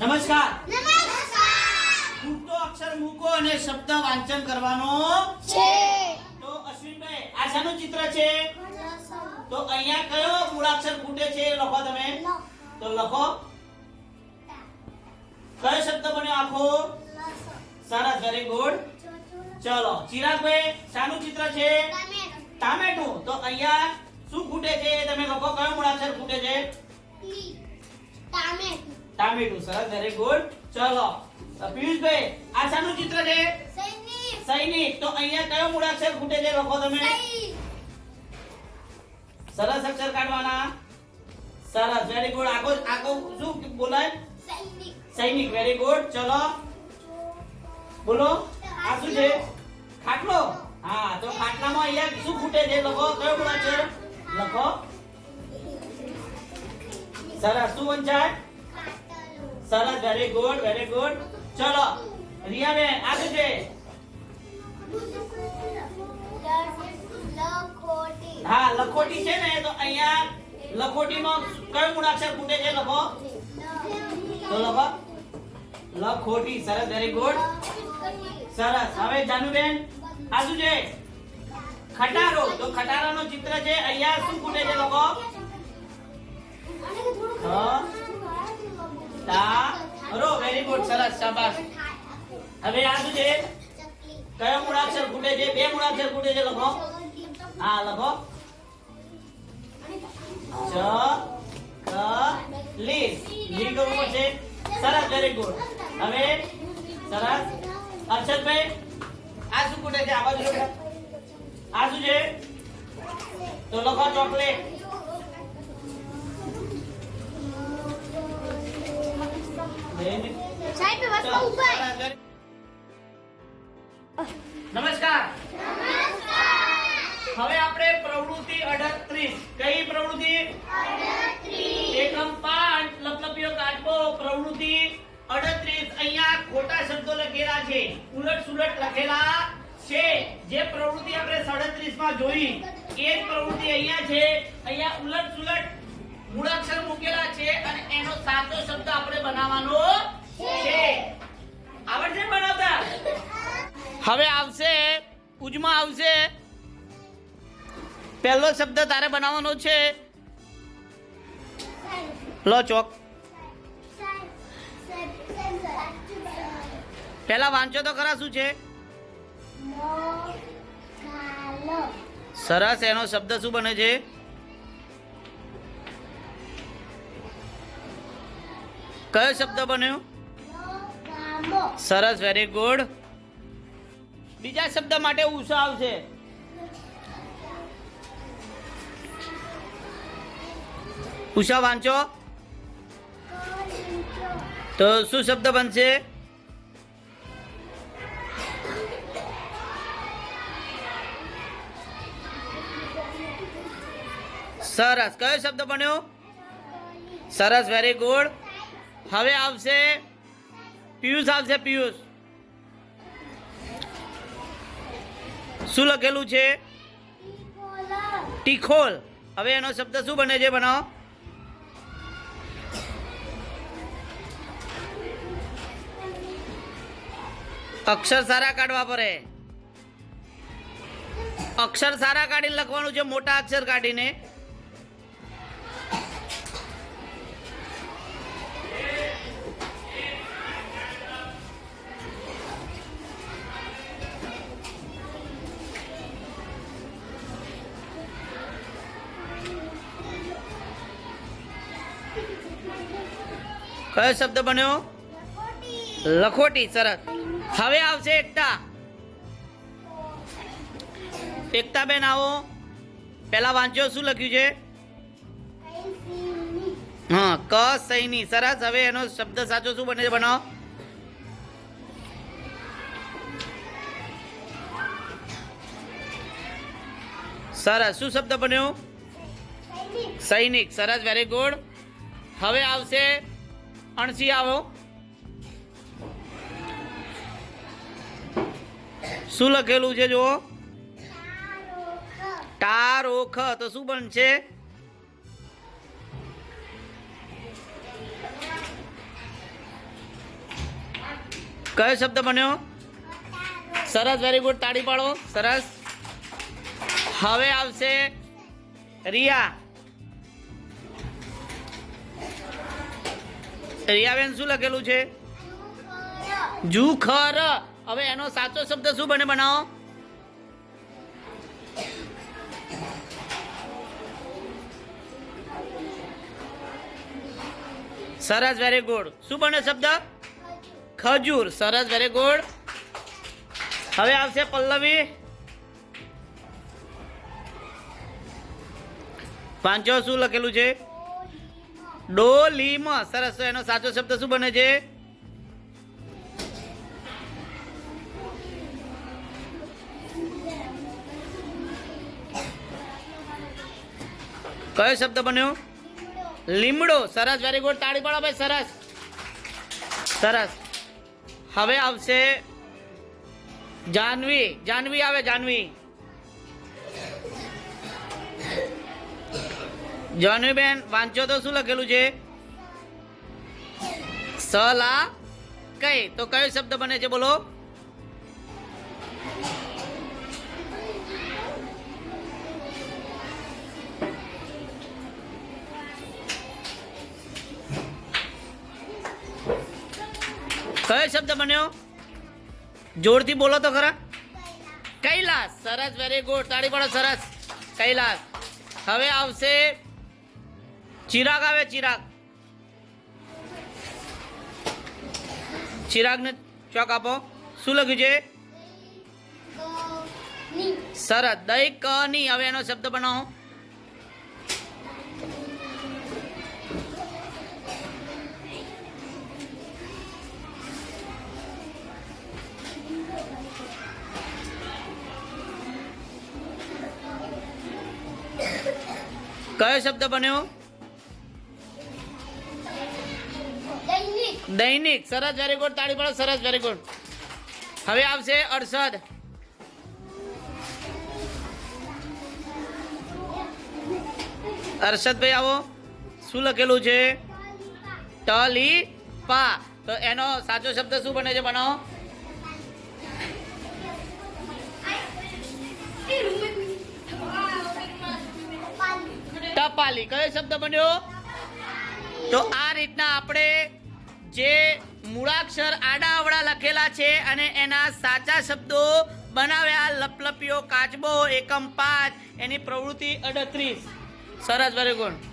નમસ્કાર. ખૂટતો અક્ષર મૂકો અને શબ્દ વાંચન કરવાનો છે. તો અશ્વિનભાઈ આ શાનું ચિત્ર છે? તો અહીંયા કયો મૂળાક્ષર ખૂટે છે લખો તમે. તો લખો. કયો શબ્દ બન્યો આખો? સરસ વેરી ગુડ ચલો ચિરાગભાઈ શાનું ચિત્ર છે? ટામેટું. તો અહીંયા શું ખૂટે છે તમે લખો કયો મૂળાક્ષર ખૂટે છે? ટામેટું સરસ વેરી ગુડ ચલો પિયુષભાઈ આ શાનું ચિત્ર છે? સૈનિક. તો અહીંયા કયો મૂળાક્ષર ખૂટે છે લખો તમે? સરસ અક્ષર કાઢવાના. સરસ વેરી ગુડ આગો આગો શું બોલાય? સૈનિક. વેરી ગુડ ચલો. બોલો. આ શું છે? ખાટલો? હા તો ખાટલામાં અહીંયા શું ખૂટે છે લખો? કયો મૂળાક્ષર? લખો. સરસ શું વંચાય? સરસ વેરી ગુડ વેરી ગુડ ચલો રિયા બેન આગળ છે. હા, લખોટી છે ને, તો અહીંયા લખોટીમાં કયો મૂળાક્ષર ખૂટે છે, લખો. તો લખો. લખોટી, સરસ વેરી ગુડ સરસ. હવે જાનુબેન, આ શું છે? ખટારો. તો ખટારાનો ચિત્ર છે, અહીંયા શું ખૂટે છે, લખો. ગુડ સરસ, શાબાશ. હવે આ છે? કયો મૂળાક્ષર ખૂટે છે? બે મૂળાક્ષર ખૂટે છે, લખો. હા, લખો. ચ, ક, લી. લી કરવું પડશે. સરસ વેરી ગુડ હવે સરસ. અક્ષરભાઈ આ શું ખૂટે છે? આ બાજુ લો. આ શું છે? તો લખો ચોકલેટ. નમસ્કાર. હવે આપણે પ્રવૃત્તિ 38 કઈ પ્રવૃત્તિ? એકમ 5 લપલપિયો કાચબો. પ્રવૃત્તિ 38 અહીંયા ખોટા શબ્દો લખેલા છે. ઉલટ સુલટ લખેલા છે. જે પ્રવૃત્તિ આપણે 37 માં જોઈ એ જ પ્રવૃત્તિ અહીંયા છે. અહીંયા ઉલટ સુલટ મૂળાક્ષર મૂકેલા છે અને એનો સાચો શબ્દ આપણે બનાવવાનો હવે આવશે ઉજમાં આવશે. પહેલો શબ્દ તારે બનાવવાનો છે. લો ચોક. પહેલા વાંચો તો ખરા શું છે? સરસ એનો શબ્દ શું બને છે? કયો શબ્દ બન્યો? સરસ વેરી ગુડ બીજા શબ્દ માટે ઉષા આવશે. ઉષા વાંચો. તો શું શબ્દ બનશે? સરસ. કયો શબ્દ બન્યો? સરસ. વેરી ગુડ હવે આવશે. પિયુષ આવશે, પિયુષ. શું લખેલું છે? ટીખોલ. હવે એનો શબ્દ શું બને છે? બનાવો. અક્ષર સારા કાઢવા પડે. અક્ષર સારા કાઢીને લખવાનું છે, મોટા અક્ષર કાઢીને. કયો શબ્દ બન્યો? લખોટી સરસ. હવે આવશે એકતા. એકતા બેન આવો. પેલા વાંચો શું લખ્યું છે? હા ક સૈની. સરસ. હવે એનો શબ્દ સાચો શું બને છે બનાવો સરસ. શું શબ્દ બન્યો? સૈનિક. સરસ. વેરી ગુડ હવે આવશે અણસી આવો. શું લખેલું છે જુઓ? ટાર ઓખ તો શું બનશે? કયો શબ્દ બન્યો? સરસ વેરી ગુડ તાળી પાડો. સરસ. હવે આવશે રિયા. રિયાબેન શું લખેલું છે? જુખર. હવે એનો સાચો શબ્દ શું બને બનાવો? સરસ વેરી ગુડ શું બને શબ્દ? ખજૂર. સરસ વેરી ગુડ હવે આવશે પલ્લવી. પાંચો શું લખેલું છે? ડોલીમ. સરસ એનો સાચો શબ્દ શું બને છે? કયો શબ્દ બન્યો? લીમડો. સરસ વેરી ગુડ તાળી પાડો ભાઈ, સરસ. સરસ. હવે આવશે જાનવી. જાનવી આવે, જાનવી. જાનવી બેન વાંચો તો શું લખેલું છે? સલા કઈ? તો કયો શબ્દ બને છે, બોલો. કયો શબ્દ બન્યો? જોરથી બોલો તો ખરા. કૈલાસ. સરસ વેરી ગુડ તાળી પડો, સરસ. કૈલાસ. હવે આવશે ચિરાગ આવે, ચિરાગ. ચિરાગને ચોક આપો. શું લખ્યું છે? સરસ. દહીં ક ની. હવે એનો શબ્દ બનાવો. કયો શબ્દ બન્યો? દૈનિક, સરસ વેરી ગુડ તાળી પડો સરસ વેરી ગુડ હવે આવશે અરસદ અરશદભાઈ આવો. શું લખેલું છે? ટલી પા તો એનો સાચો શબ્દ શું બને છે બનાવો ટપાલી. કયો શબ્દ બન્યો? તો આ રીતના આપણે જે મૂળાક્ષર આડા અવળા લખેલા છે અને એના સાચા શબ્દો બનાવ્યા. લપલપિયો, કાચબો, એકમ પાંચ, એની પ્રવૃત્તિ અડત્રીસ. સરસ વેરી ગુડ